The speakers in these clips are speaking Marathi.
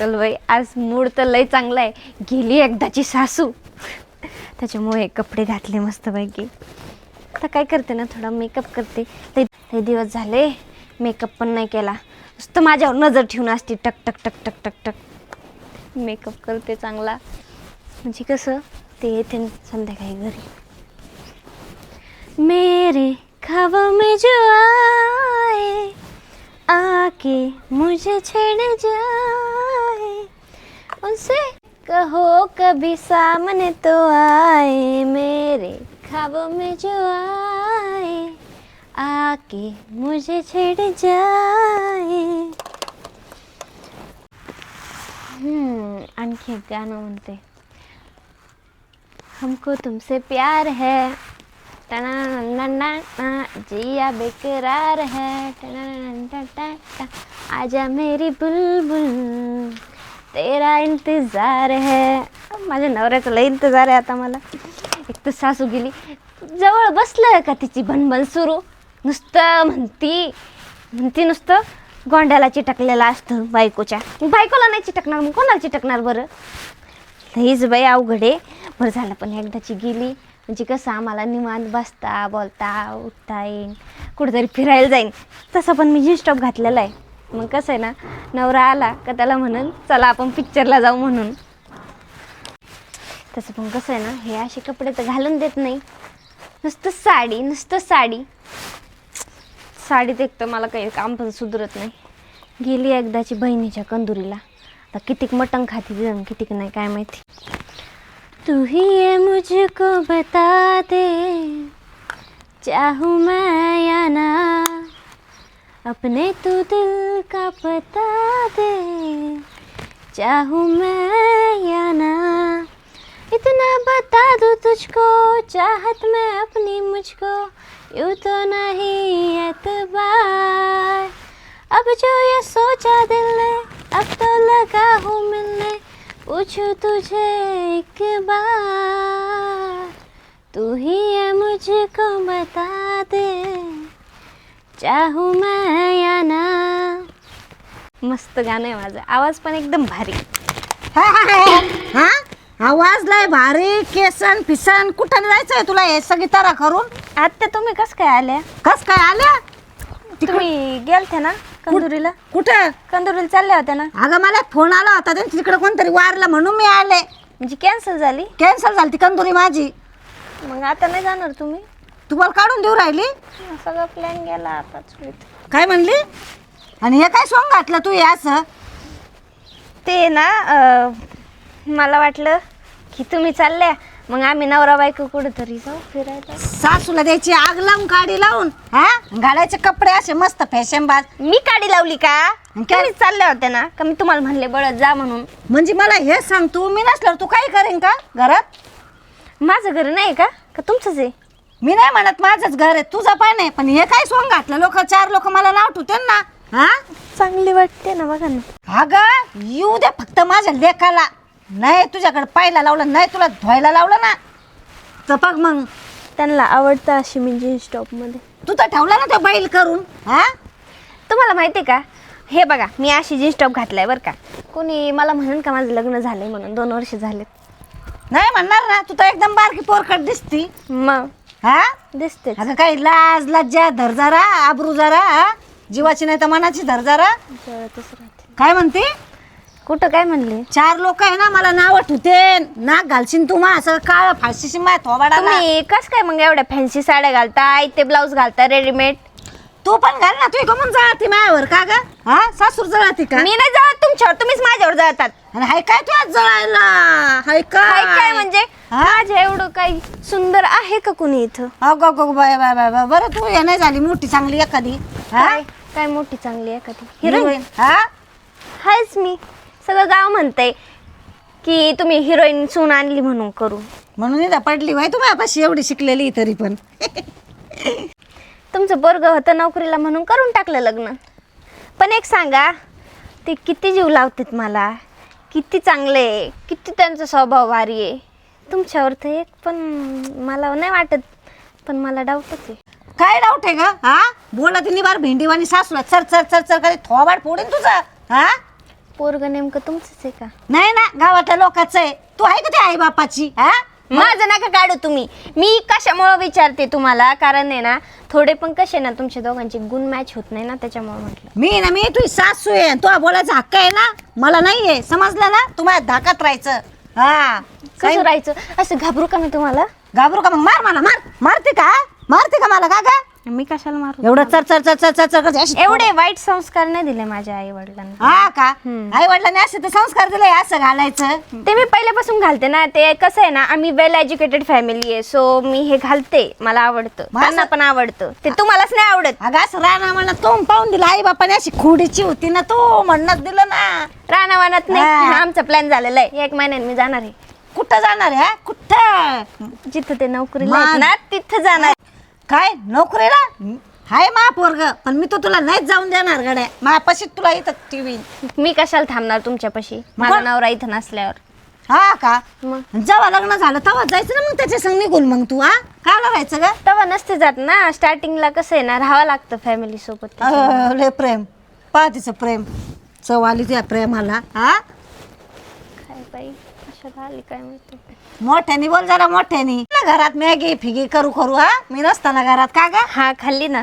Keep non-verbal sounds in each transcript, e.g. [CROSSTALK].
चल बाई आज मूड तर लय चांगला आहे. गेली एकदाची सासू. त्याच्यामुळे कपडे घातले मस्तपैकी. आता काय करते ना थोडा मेकअप करते. ते ते दिवस झाले मेकअप पण नाही केला. नुसतं माझ्यावर नजर ठेवून असते टक टक टक टक टक टक. मेकअप करते चांगला. म्हणजे कसं ते येते संध्याकाळी घरी. मेरे ख्वाबों में जो आए आके मुझे छेड़ जा उनसे कहो कभी सामने तो आए मेरे ख्वाबों में जो आए आके मुझे छेड़ जाए हम्म, आणखी एक गाणं म्हणते हमको तुमसे प्यार है जिया बेकरार है आजा मेरी बुलबुल तेरा इंतजार है। माझ्या नवऱ्याचा लय इंतजार आहे आता मला. एक तर सासू गेली. जवळ बसलं का तिची भनभन सुरू? नुसतं म्हणती म्हणती नुसतं गोंड्याला चिटकलेलं असतं बायकोच्या. बायकोला नाही चिटकणार मग कोणाला चिटकणार बरं? लईच बाई अवघड आहे. बरं झालं पण एकदाची गेली. म्हणजे कसं आम्हाला निवांत बसता बोलता उठता येईन. कुठेतरी फिरायला जाईन. तसं पण मी जीन्स टॉप घातलेला आहे. मग कसं आहे ना नवरा आला का त्याला म्हणून चला आपण पिक्चरला जाऊ म्हणून. तसं पण कसं आहे ना हे असे कपडे तर घालून देत नाही. नुसतं साडी नुसतं साडी. साडीत एक तर मला काही काम पण सुधरत नाही. गेली एकदाची बहिणीच्या कंदुरीला. आता कितीक मटण खाती जण कितीक नाही काय माहिती. तू ही ये मुझको बता दे चाहू मैं या ना. अपने तू दिल का पता दे। चाहूँ मैं या ना, इतना बता दूँ तुझको, चाहत मैं अपनी मुझको, यूँ तो नहीं एतबार। अब जो ये सोचा दिल ने, अब तो लगा हूँ मिलने पूछूँ तुझे एक बार। तू ही है मुझको बता दे। चाहूँ मैं या ना मस्त गाणं आहे माझं. आवाज पण एकदम भारी. हा आवाज लय भारी. केसन फिसन. कुठं जायचंय तुला हे सगळी तारा करून? आता तुम्ही कस काय आल्या? कस काय आल्या? तुम्ही गेलते ना कंदुरीला? कुठं? कंदुरीला चालल्या होत्या ना? अगं मला फोन आला होता. त्यांच्या तिकडे कोणतरी वारलं म्हणून मी आले. म्हणजे कॅन्सल झाली? कॅन्सल झाली ती कंदुरी माझी. मग आता नाही जाणार तुम्ही? तुम्हाला काढून देऊ राहिली? सगळं प्लॅन गेला आताच काय म्हणली? आणि हे काय सॉंग घातलं तू हे असं? ते ना अं, मला वाटलं की तुम्ही चालल्या मग आम्ही नवरा बायको कुठेतरी जाऊ फिरायला. सासूला द्यायची आग लावून काडी लावून हा? घालायचे कपडे असे मस्त फॅशनबाज मी काडी लावली का? काय? चालल्या होत्या ना का मी तुम्हाला म्हणले बळत जा म्हणून. म्हणजे मला हे सांग तू मी नसल्यावर तू काय करेन का घरात? माझं घर नाही का? का तुमचंच आहे? मी नाही म्हणत माझंच घर आहे तुझं पण आहे. पण हे काय सोंग घातलं? लोक चार लोक मला नाव ठेवते ना? हा? चांगली वाटते ना बघा ना. अगं येऊ दे फक्त माझ्या लेखाला. नाही तुझ्याकडे पायला लावलं नाही तुला धुवायला लावलं ना? तर बघ मग. त्यांना आवडतं अशी मी जीन्स टॉपमध्ये तू तर ठेवला ना ते बैल करून हा? तुम्हाला माहिती आहे का? हे बघा मी अशी जीन्स टॉप घातलाय बरं का. कोणी मला म्हणून का माझं लग्न झालंय म्हणून दोन वर्ष झालेत. नाही म्हणणार ना तू तर एकदम बारकी पोरकट दिसती. मग? हा? दिसते अगं काही लाज लज्जा धर जरा आबरू जरा हा? जीवाची नाही तर मनाची धर जरा. काय म्हणते? कुठं काय म्हणले? चार लोक आहे ना मला नाव ठेवते नाक घालशील तू मा असं काळ फाशीशी माय तुम्ही कस काय मग एवढ्या फॅन्सी साड्या घालता ते ब्लाऊज घालता रेडीमेड तू पण घाल ना. तू कमून जळती मायावर का ग? हा? सासूर जळती का? मी नाही जळत तुमच्यावर तुम्हीच माझ्यावर जळतात. आणि हाय काय तू आज जळायला? हाय काय? काय काय म्हणजे? हा? माझ्या एवढं काही सुंदर आहे का कुणी इथं? अगो गो बाय बाय बाय बाय. बरं तू हे नाही झाली मोठी चांगली एखादी. हा? काय? काय मोठी चांगली आहे हिरोईन? हिरोईन. हा? हायच मी. सगळं गाव म्हणतंय की तुम्ही हिरोईन सून आणली म्हणून करू म्हणून इथं पडली बाय तू माझ्यापाशी एवढी शिकलेली तरी पण. [LAUGHS] तुमचं पोरग होतं नोकरीला म्हणून करून टाकलं लग्न. पण एक सांगा ते किती जीव लावतात मला. किती चांगले आहे किती त्यांचा स्वभाव भारी आहे. तुमच्यावर तर एक पण मला नाही वाटत पण मला डाऊटच आहे. काय डाऊट आहे ग? हा? बोला तिने बार भेंडीवाणी सासूला चर चर चर चर करे थोबाड फोडेन तुझा? हा? पोरग नेमकं तुमचंच आहे का? नाही ना गावातल्या लोकांचं आहे. तू आहे का ते आई बापाची? हा? माझं नका काढू तुम्ही. मी कशामुळं विचारते तुम्हाला? कारण आहे ना थोडे पण कसे ना तुमच्या दोघांचे गुण मॅच होत नाही ना त्याच्यामुळे म्हटलं. मी ना मी तुझी सासू आहे तू बोलायचा हक्क आहे ना मला नाहीये. समजलं ना? तुम्हाला धाकात राहायचं. हा. कसं राहायचं? असं घाबरू का मी तुम्हाला? घाबरू का मग? मार मला मार. मारते का? मारते का मला? का गा? मी कशाला मारू एवढं चर चर चर चर चर चर करते अशी एवढे वाईट संस्कार नाही दिले माझ्या आई वडिलांना हा का. आई वडिलांनी असे तर संस्कार दिले असं घालायचं? ते मी पहिल्यापासून घालते ना ते कसं आहे ना आम्ही वेल एज्युकेटेड फॅमिली आहे सो मी हे घालते मला आवडतं. मग त्यांना असं- पण आवडतं. ते तुम्हालाच नाही आवडत. अगं असं राणा म्हणत तो पाहून दिला आई बापाने अशी खोडीची होती ना तो म्हणत दिलं ना. रानावानात नाही हा. आमचा प्लॅन झालेला आहे. एक महिन्यात मी जाणार आहे. कुठं जाणार आहे हा? कुठं? जिथं ते नोकरीला ना तिथं जाणार काय? नोकरीला? हाय मा पोरग पण मी तो तुला नाहीच जाऊन देणार गड्या. मापाशी तुला इथं टीव्ही मी कशाला थांबणार तुमच्यापाशी? माझा? नवरा इथं नसल्यावर. हा का? मग? जेव्हा लग्न झालं तेव्हा जायचं ना मग त्याच्या संग निघून मग तू हा? काय राहायचं ग? तेव्हा नसते जात ना. स्टार्टिंगला कसं आहे ना राहावं लागतं फॅमिली सोबत अहो, लय प्रेम. पहा तिचं प्रेम. चव आली त्या प्रेमाला हा? काय बाई कशाला आली काय माहिती? मोठ्यानी बोल जरा मोठ्यानी. ना घरात मॅगी फिगी करू करू हा? मी नसताना घरात का ग? हा खाल्ली ना.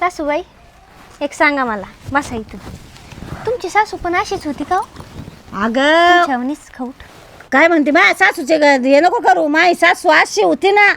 सासूबाई एक सांगा मला बसा इथं तुमची सासू पण अशीच होती का हो? अगं. छावणीच खाऊट काय म्हणते माय सासूचे ग- हे नको करू. माय सासू अशी होती ना.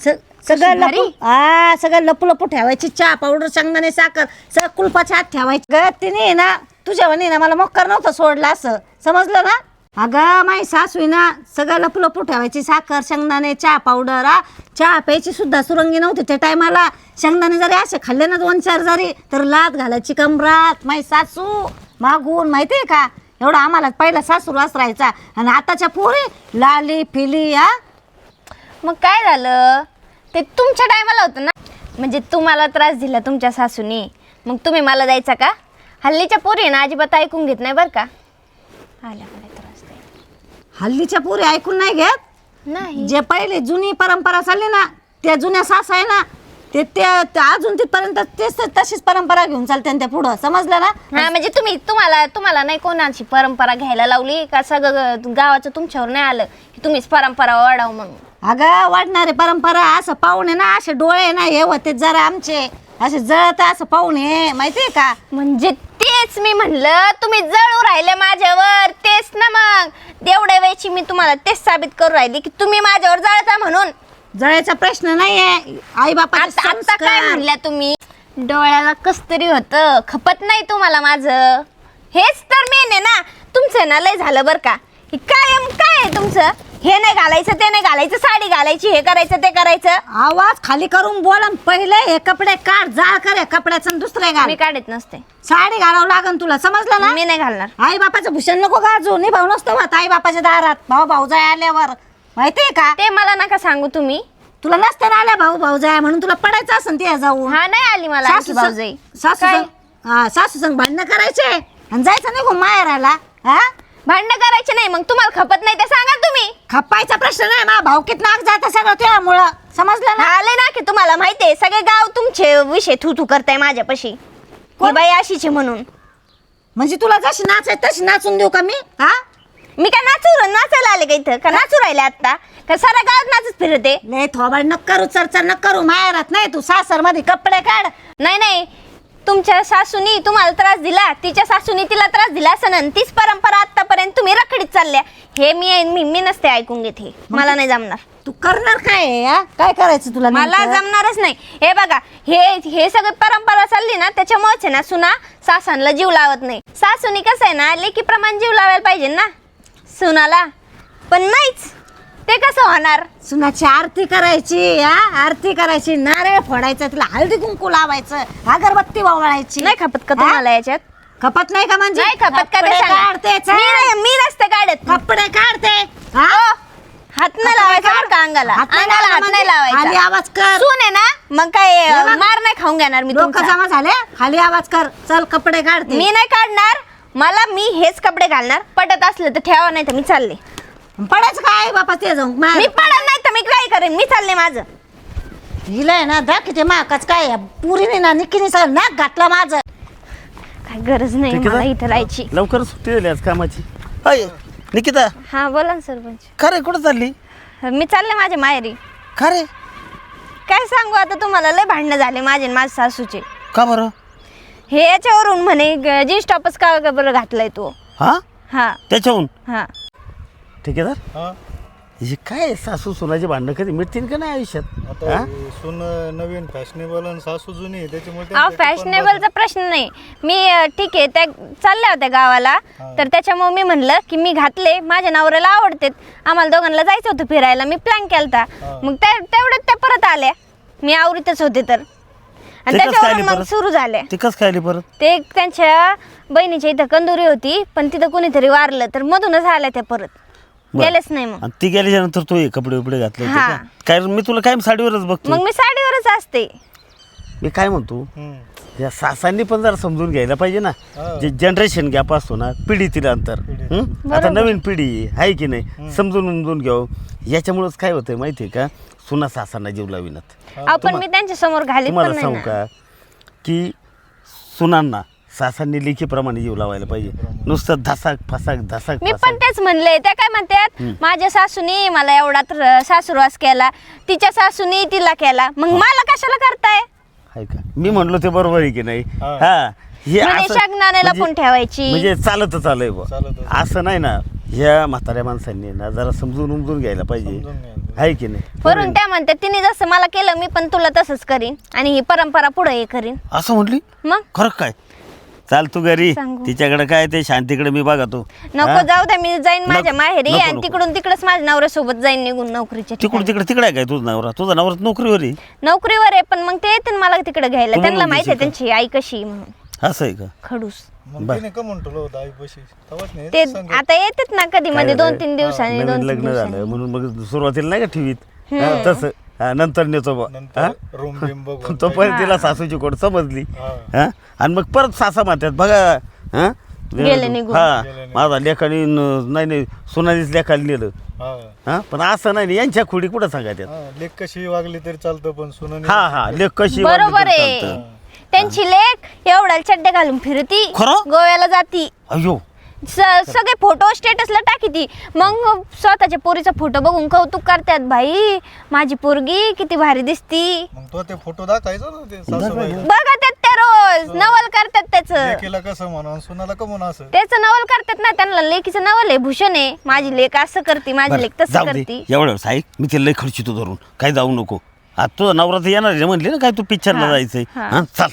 स- सगळं? लपू हा सगळं लपू लपू ठेवायची. चहा पावडर शेंगदाणे साखर सगळं कुलपाच्या हात ठेवायची. ग तिने ना तुझ्या म्हणे ना मला मोक्कर नव्हतं सोडलं असं. समजलं ना? अगं माय सासू आहे ना सगळं लपू लपू ठेवायची. साखर शेंगदाणे चहा पावडर हा चहा प्यायची सुद्धा सुरंगी नव्हती त्या टायमाला. शेंगदाणे जरी असे खाल्ले ना दोन चार जरी तर लात घालायची कमरात. माय सासू मागून माहितीये का? एवढा आम्हाला पहिला सासूरवास राहायचा आणि आताच्या पोरी लाली फिली हा मग काय झालं? ते तुमच्या टायमाला होतं ना? म्हणजे तुम्हाला त्रास दिला तुमच्या सासूने. मग तुम्ही मला द्यायचा का? हल्लीच्या पोरी ना अजिबात ऐकून घेत नाही बरं का? आल्या. हल्लीच्या पोरी ऐकून नाही घेत? नाही. जे पहिले जुनी परंपरा चालली ना त्या जुन्या सास आहे ना ते त्या त्या अजून तिथपर्यंत तेच तशीच परंपरा घेऊन चालते आणि त्या पुढं. समजलं ना? हा म्हणजे तुम्ही तुम्हाला तुम्हाला नाही कोणाची परंपरा घ्यायला लावली? का सगळं गावाचं तुमच्यावर नाही आलं की तुम्हीच परंपरा वाढाव म्हणून? अगं वाढणारे परंपरा असं पाहुणे ना असे डोळे ना हे होते जरा आमचे. असे जळत असं पाहुणे माहितीये का? म्हणजे तेच मी म्हणलं तुम्ही जळू राहिले माझ्यावर. तेच ना मग. एवढ्या वेळची मी तुम्हाला तेच साबित करू राहिली की तुम्ही माझ्यावर जळता म्हणून. जळायचा प्रश्न नाहीये. आई बापा आता आता काय म्हणल्या तुम्ही? डोळ्याला कस तरी होतं. खपत नाही तुम्हाला माझं. हेच तर मेन आहे ना. तुमचं ना लय झालं बरं का. हे कायम काय आहे तुमचं? हे नाही घालायचं ते नाही घालायचं साडी घालायची हे करायचं ते करायचं. आवाज खाली करून बोल आणि पहिले हे कपडे काढ जाळ कर या कपड्याचं आणि दुसरे घाल. मी काढत नसते. साडी घालावं लागन तुला समजलं ना? मी नाही घालणार. आई बापाचं भूषण नको गाजू नाही भाऊ नसतो होत आई बापाच्या दारात. भाऊ भाऊ जाय आल्यावर माहितीये का? ते मला नका सांगू तुम्ही. तुला नसताना आल्या भाऊ भाऊ जाय म्हणून तुला पडायचं असं ते जाऊन. हा नाही आली मला आणखी सासू भाऊजाई. सासू काय? संग- हा, सासू संग भांडणं करायचे आणि जायचं नाही गो माहेराला हा? भांडणं करायचे नाही मग तुम्हाला खपत नाही ते सांगा तुम्ही. खपायचा प्रश्न नाही मा भाऊ किती नाक जात सगळं त्यामुळं समजलं ना? आले ना की तुम्हाला माहितीये सगळे गाव तुमचे विषय थू थू करताय माझ्यापाशी. ही? बाई अशीच आहे म्हणून. म्हणजे तुला जशी नाचाय तशी नाचून देऊ का मी? हा? मी काय नाचू नाचायला आले का इथं? का नाचू राहिले आता का सारा गावात नाचत फिरते? लय थोबाड नक करू चर्चा नक करू माहेरात नाही तू. सासरमध्ये कपडे काढ. नाही नाही. तुमच्या सासूनी तुम्हाला त्रास दिला तिच्या सासूनी तिला त्रास दिला असं तीच परंपरा आतापर्यंत तुम्ही रखडीत चालल्या. हे मी मी मी नसते ऐकून घेत हे. मला नाही जमणार. तू करणार काय आहे, हा? काय करायचं तुला मला नेमकं? जमणारच नाही. हे बघा हे हे सगळं परंपरा चालली ना त्याच्यामुळेच आहे ना सुना सासांना जीव लावत नाही. सासूनी कसं आहे ना लेकी प्रमाण जीव लावायला पाहिजे ना. सुनाला. पण नाहीच. ते कसं होणार? सुनाची आरती करायची हा? आरती करायची. नारळ फोडायचं तिला हळदी कुंकू लावायचं अगरबत्ती वावळायची नाही खपत का हा? तुम्हाला याच्यात? खपत नाही का म्हणजे? नाही खपत का ते कपडे सांगा. काढते चल. मी नाही मी नसते काढत. कपडे काढते हा? ओ, हात नाही लावायचा. बरं का अंगाला? हात नाही अंगाला हात नाही लावायचा. म्हणजे? खाली लावायचा आवाज कर. सून आहे ना? मग काय हे बघ. मार नाही खाऊन घेणार मी लोक तुमचा. जमा झाले? खाली आवाज कर. चल कपडे काढते. मी नाही काढणार. मला मी हेच कपडे घालणार. पटत असलं तर ठेवा नाही तर मी चालले. पडायचं काय बापा ते जाऊन? मार. मी पडत नाही तर मी काय करेन? मी चालले माझं. हिला आहे ना दाखवते माकाच काय आहे. पुरीने ना निक्कीने सगळं नाक घातलं माझं. काय गरज नाही ठीक आहे मला? इथं राहायची. लवकर सुट्टी दिली आज कामाची. अय निकिता. हा बोला ना सरपंच. का रे कुठं चालली? मी चालले माझ्या माहेरी. का रे? काय सांगू आता तुम्हाला? लय भांडणं झाले माझे आणि माझ्या सासूचे. का बरं? हे याच्यावरून म्हणे जीन्स टॉपच का का बरं घातलाय तो? हा? हा. त्याच्याहून हा. ठीक आहे तर? हा. हे काय सासू सुनाची भांडणं कधी मिळतील का नाही आयुष्यात? आता हा? हे सून नवीन फॅशनेबल आणि सासू जुनी आहे, त्याच्यामुळे अहो त्यांच्यात पण फॅशनेबलचा प्रश्न नाही. मी अं, ठीक आहे त्या चालल्या होत्या गावाला. तर त्याच्यामुळे मी म्हणलं की मी घातले माझ्या नवऱ्याला आवडते आम्हाला दोघांना जायचं होतं फिरायला मी प्लॅन केलता. मग त्या तेवढ्यात त्या परत आल्या. मी आवडीतच होते तर. आणि ते कसं काय आली त्याच्यावरून मग परत? सुरू झाले ते कसं परत? ते त्यांच्या बहिणीच्या इथं कंदुरी होती पण तिथं कोणीतरी वारलं तर मधूनच आल्या त्या परत. गेलेच नाही मग. आणि ती गेल्याच्यानंतर तू हे कपडे बिपडे घातले होते हा. का? काय मी तुला काय साडीवरच बघतो मग मी साडीवरच असते. मी काय म्हणतो. या सासांनी पण जरा समजून घ्यायला पाहिजे ना. जे जनरेशन गॅप असतो ना पिढीतील अंतर. हं? आता नवीन पिढी आहे की नाही? समजून उमजून घ्यावं याच्यामुळेच काय होतंय माहितीये का? सुना सासांना जीव लाविनात आपण मी त्यांच्यासमोर घालीत पण तुम्हाला नाही सांगू ना. का? की सुनांना सासांनी लेखीप्रमाणे जीव लावायला पाहिजे. नुसतं धसाक फसाक धसाक मी पण फसाक. तेच म्हणले त्या काय म्हणतात माझ्या सासूनी मला एवढा तर सासूरवास केला तिच्या सासूनी तिला केला मग मला कशाला करताय? आहे का? मी म्हणलो ते बरोबर आहे की नाही? हा. हा. हे म्हणे असं- शगनाने म्हणजे- लपून ठेवायची. म्हणजे चालतच आलंय बुवा. चालतच. असं नाही ना ह्या म्हाताऱ्या माणसांनी ना जरा समजून उमजून घ्यायला पाहिजे. समजून घ्यायला. आहे की नाही? वरून त्या म्हणतात तिने जसं मला केलं मी पण तुला तसंच करीन आणि ही परंपरा पुढे हे करीन. असं म्हटली मग? खरं काय? चाल तू घरी सांगू. तिच्याकडे काय ते शांतीकडे मी बघतो नको? जाऊ द्या मी जाईन माझ्या नको, माहेरी नको, आणि नको. तिकडून तिकडच माझ्या नवऱ्यासोबत जाईन निघून नोकरीच्या तिकडून ठिकाणी. तिकडे तिकडे आहे काय तुझा नवरा तुझा नवरा नोकरीवर आहे नोकरीवर आहे पण मग ते येतील मला तिकडे घ्यायला त्यांना माहिती आहे देशील त्यांची आई कशी आहे म्हणून असं आहे का खडूस मग बर. तिने का म्हणतो होतं आई पशी तवाच नाही ते. आता येतात ना कधी मध्ये काय दोन तीन? दिवसांनी नवीन दोन तीन लग्न दिवसांनी झालं म्हणून मग सुरुवातीला नाही का ठेवीत हा, तसं हा, नंतर नेतो बा हा? नंतर रूम बिम बघून [LAUGHS] तोपर्यंत तिला सासूची कोड समजली. हा. हा? आणि मग परत सासा म्हणतात बघा हा? गेले निघून. हा. माझा लेखानी न- नाही नाही सोनालीच लेखाला नेलं. हा. हा? पण असं नाही ना, यांच्या खोडी कुठं सांगायच्यात हा, लेक कशी वागली तरी चालतं पण सुनाने हा हा लेख कशी वागली बरोबर तरी आहे. चालतं. त्यांची लेख एवढ्या चड्डे घालून फिरती. खरं? गोव्याला जाती. अयो स- सगळे फोटो स्टेटसला टाकी ती. मग स्वतःच्या पोरीचा फोटो बघून कौतुक करतात भाई माझी पोरगी किती भारी दिसती. मग तो ते फोटो दाखायचा ना ते त्या रोज नवल करतात त्याचं. लेकीला कसं म्हणून सुनाला का म्हणून असं? त्याचं नवल करतात ना त्यांना लेकीचं नवल आहे भूषण आहे. माझी लेख असं करते माझी बरं, लेख तसं जाऊ दे. करते. एवढं ऐक मी तिला लय खर्चितो धरून. काही जाऊ नको. आता तुझा नवरा तर येणार आहे म्हणले ना काय तू पिक्चरला हा, जायचंय. हा. हा चाल.